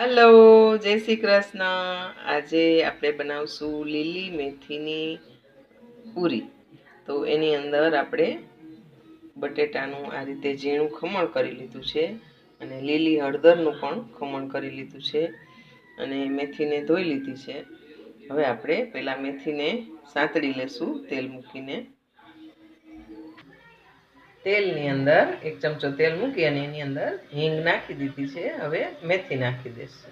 Hello, જય શ્રી કૃષ્ણ. આજે આપણે બનાવશું લીલી મેથીની પૂરી. તો એની અંદર આપણે બટેટાનું આ રીતે ઝીણું ખમણ કરી લીધું છે અને લીલી હળદરનું પણ ખમણ કરી લીધું છે અને મેથીને ધોઈ લીધી છે. હવે આપણે પહેલાં મેથીને સાંતળી લેશું, તેલ મૂકીને. તેલની અંદર, એક ચમચો તેલ મૂકી અને એની અંદર હિંગ નાખી દીધી છે. હવે મેથી નાખી દેશે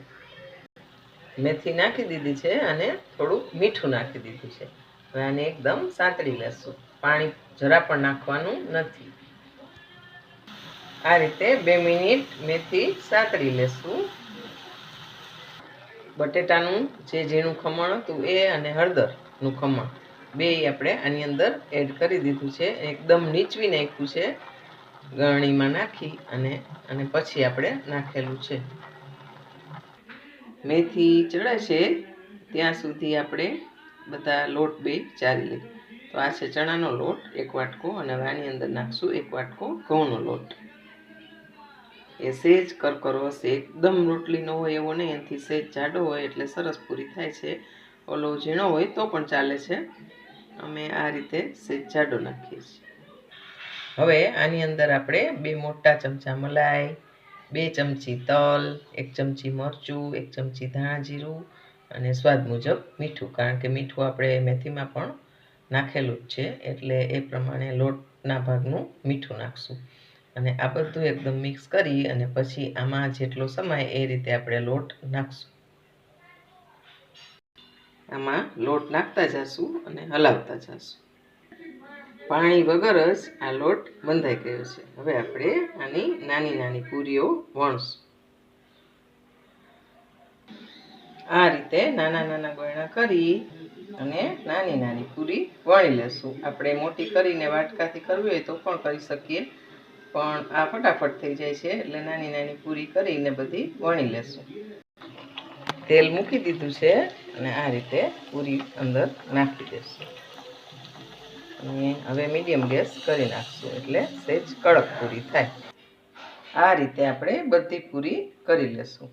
મેથી નાખી દીધી છે અને થોડું મીઠું નાખી દીધું છે. હવે આને એકદમ સાંતળી લેશું. પાણી જરા પણ નાખવાનું નથી. આ રીતે બે મિનિટ મેથી સાંતળી લેશું. બટેટાનું જે ઝીણું ખમણ હતું એ અને હળદરનું ખમણ. બે આપણે આની અંદર એડ કરી દીધું છે. એકદમ નીચવી નાખ્યું છે. ગરણીમાં નાખી અને અને પછી આપણે નાખેલું છે. મેથી ચડે છે. ત્યાં સુધી આપણે બધા લોટ બે ચારી લઈએ. તો આ છે ચણાનો લોટ, એક વાટકો, અને હવે આની અંદર નાખશું એક વાટકો ઘઉંનો લોટ. એ સેજ કરકરો હશે. એકદમ રોટલીનો હોય એવો નહીં. એનાથી સેજ જાડો હોય એટલે સરસ પૂરી થાય છે. ઓલો ઝીણો હોય તો પણ ચાલે છે. અમે આ રીતે સેજ જાડો નાખીએ છીએ. હવે આની અંદર આપણે બે મોટા ચમચા મલાઈ, બે ચમચી તલ, એક ચમચી મરચું, એક ચમચી ધાણા જીરું અને સ્વાદ મુજબ મીઠું. કારણ કે મીઠું આપણે મેથીમાં પણ નાખેલું જ છે, એટલે એ પ્રમાણે લોટના ભાગનું મીઠું નાખશું. અને આ બધું એકદમ મિક્સ કરી અને પછી આમાં જેટલો સમાય એ રીતે આપણે લોટ નાખશું. આમાં લોટ નાખતા જશું અને હલાવતા જશું. પાણી વગર જ આ લોટ બંધાઈ ગયો છે. હવે આપણે આની નાની નાની પૂરીઓ વણશું. આ રીતે નાના નાના ગોયણા કરી અને નાની નાની પૂરી વણી લેશું. આપણે મોટી કરીને વાટકાથી કરવી હોય તો પણ કરી શકીએ, પણ આ ફટાફટ થઈ જાય છે એટલે નાની નાની પૂરી કરીને બધી વણી લેશું. તેલ મૂકી દીધું છે. અને આ રીતે પૂરી અંદર નાખી દેશું. અને હવે મીડિયમ ગેસ કરી નાખશું એટલે સહેજ કડક પૂરી થાય. આ રીતે આપણે બધી પૂરી કરી લેશું.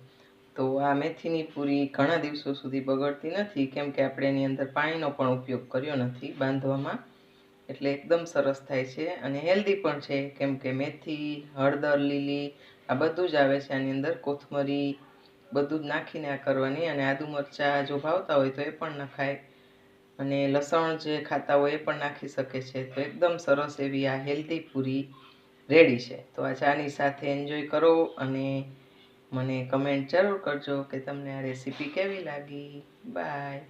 તો આ મેથીની પૂરી ઘણા દિવસો સુધી બગડતી નથી, કેમ કે આપણે એની અંદર પાણીનો પણ ઉપયોગ કર્યો નથી બાંધવામાં. એટલે એકદમ સરસ થાય છે અને હેલ્ધી પણ છે, કેમ કે મેથી, હળદર, લીલી, આ બધું જ આવે છે આની અંદર, કોથમરી બધું જ નાખીને આ કરવાની અને આદુ મરચાં જો ભાવતા હોય તો એ પણ નખાય. અને લસણ જે ખાતા હોય એ પણ નાખી શકે છે. તો એકદમ સરસ એવી આ હેલ્ધી પૂરી રેડી છે. તો આ ચાની સાથે એન્જોય કરો અને મને કમેન્ટ જરૂર કરજો કે તમને આ રેસીપી કેવી લાગી. બાય